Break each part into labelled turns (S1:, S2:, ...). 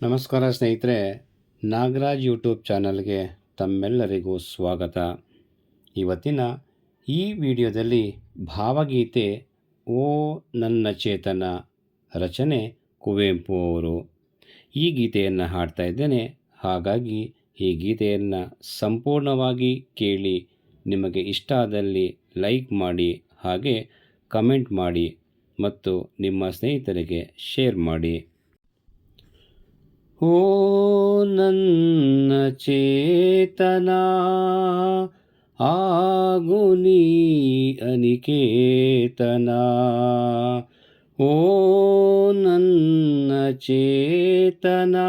S1: ನಮಸ್ಕಾರ ಸ್ನೇಹಿತರೆ, ನಾಗರಾಜ್ ಯೂಟ್ಯೂಬ್ ಚಾನಲ್ಗೆ ತಮ್ಮೆಲ್ಲರಿಗೂ ಸ್ವಾಗತ. ಇವತ್ತಿನ ಈ ವಿಡಿಯೋದಲ್ಲಿ ಭಾವಗೀತೆ ಓ ನನ್ನ ಚೇತನ ರಚನೆ ಕುವೆಂಪು ಅವರು. ಈ ಗೀತೆಯನ್ನು ಹಾಡ್ತಾ ಇದ್ದೇನೆ. ಹಾಗಾಗಿ ಈ ಗೀತೆಯನ್ನು ಸಂಪೂರ್ಣವಾಗಿ ಕೇಳಿ ನಿಮಗೆ ಇಷ್ಟ ಆದಲ್ಲಿ ಲೈಕ್ ಮಾಡಿ, ಹಾಗೆ ಕಮೆಂಟ್ ಮಾಡಿ ಮತ್ತು ನಿಮ್ಮ ಸ್ನೇಹಿತರಿಗೆ ಶೇರ್ ಮಾಡಿ. ओ नन्नचेतना आगुनी अनिकेतना। ओ नन्नचेतना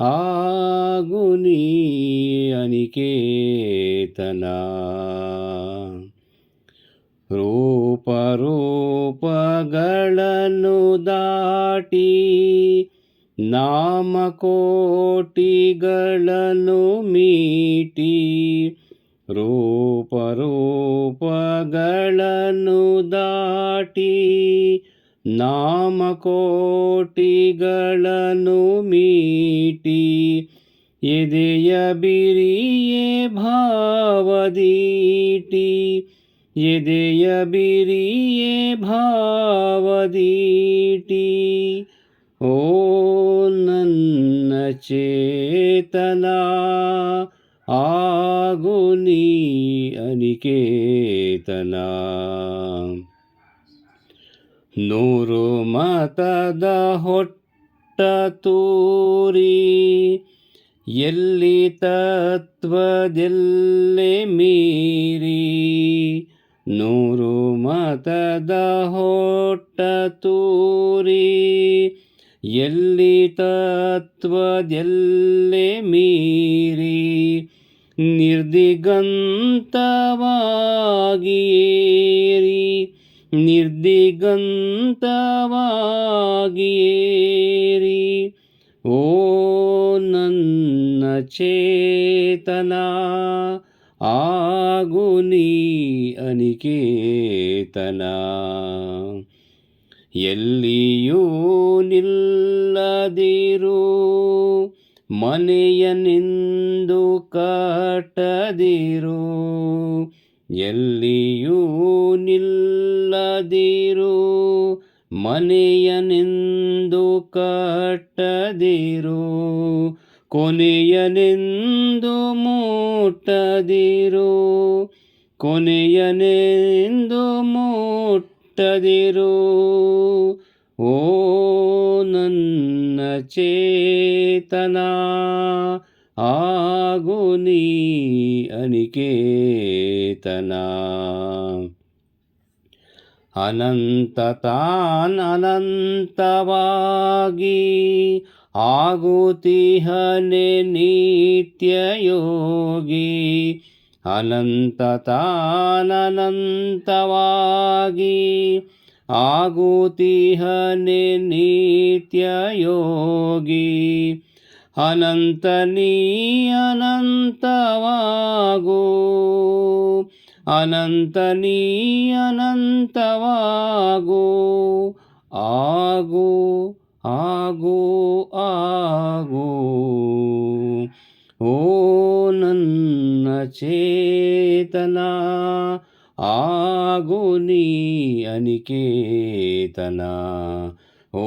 S1: आगुनी अनिकेतना। रो दाटी ನೀ ಅನಿಕೇತನ ರೂಪರೂಪಗಳನ್ನು ದಾಟಿ ನಾಮಕೋಟಿಗಳನ್ನು ಮೀಟಿ ರೂಪರೂಪಗಳನ್ನು ದಾಟಿ ನಾಮಕೋಟಿಗಳನ್ನು ಮೀಟಿ ಎದೆಯ ಬಿರಿಯೇ ಭಾವದೀಟಿ ಎದೆಯ ಬಿರಿಯೇ ಭಾವದೀಟಿ ಓ ನನ್ನ ಚೇತನ, ಆಗು ನೀ ಅನಿಕೇತನ. ನೂರು ಮತದ ಹೊಟ್ಟ ತೂರಿ, ಎಲ್ಲಿ ತತ್ವದೆಲ್ಲೆ ಮೀರಿ. ನೂರು ಮತದ ಹೊಟ್ಟ ತೂರಿ ಎಲ್ಲಿ ತತ್ವದೆಲ್ಲೆ ಮೀರಿ ನಿರ್ದಿಗಂತವಾಗಿಯೇರಿ ನಿರ್ದಿಗಂತವಾಗಿಯೇರಿ ಓ ನನ್ನ ಚೇತನ ಆಗುನಿ ಅನಿಕೇತನ. ಎಲ್ಲಿಯೂ ನಿಲ್ಲದಿರು. ಮನೆಯ ನಿಂದು ಕಟ್ಟದಿರು ಎಲ್ಲಿಯೂ ನಿಲ್ಲದಿರು. ಮನೆಯ ನಿಂದು ಕಟ್ಟದಿರು ಕೊನೆಯನೆಂದು ಮೂಟದಿರು ಕೊನೆಯನೆಂದು ಮುಟ್ಟದಿರು ಓ ನನ್ನ ಚೇತನ ಆಗು ನೀ ಅನಿಕೇತನ. ಅನಂತ ತಾನಂತವಾಗಿ ಆಗುತಿಹನೆ ನಿತ್ಯ ಯೋಗಿ ಅನಂತ ತಾನಂತವಾಗಿ ಆಗುತಿಹನೆ ನಿತ್ಯ ಯೋಗಿ ಅನಂತ ನೀ ಅನಂತವಾಗು ಅನಂತ ನೀ ಅನಂತವಾಗು ಆಗು ಆಗು ಆಗು ಓ ನನ್ನ ಚೇತನ ಆಗು ನೀ ಅನಿಕೇತನ ಓ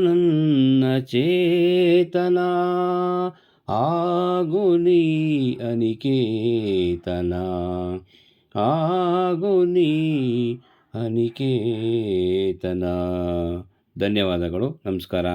S1: ನನ್ನ ಚೇತನ ಆಗು ನೀ ಅನಿಕೇತನ ಆಗು ನೀ ಅನಿಕೇತನ ಧನ್ಯವಾದಗಳು ನಮಸ್ಕಾರ